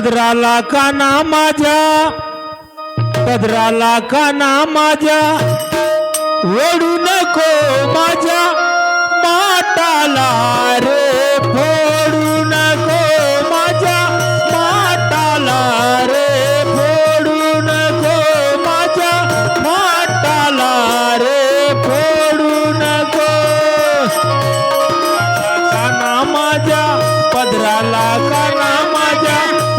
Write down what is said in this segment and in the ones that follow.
पदराला काना माझ्या पदराला काना माझ्या वडू नको माझ्या माताला रे फोडू नको माझ्या माताला रे फोडू नको माझ्या माताला रे फोडू नको. काना माझ्या पदराला काना माझ्या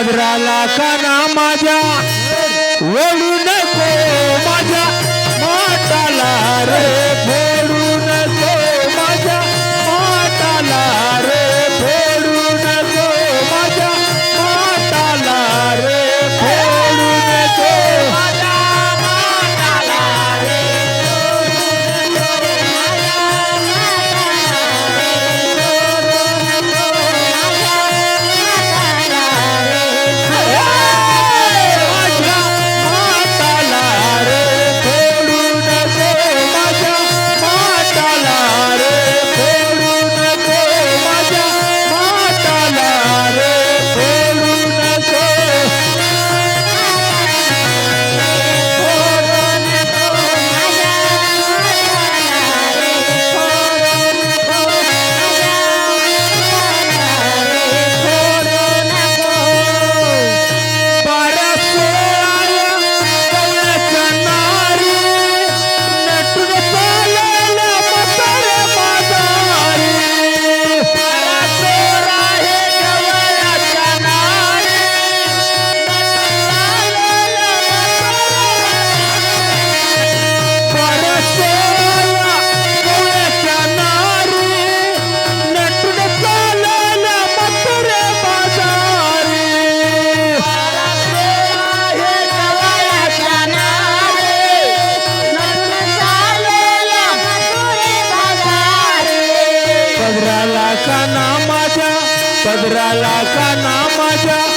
नजराला का ना माझ्या? वळून पदराला का ना माझ्या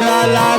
ला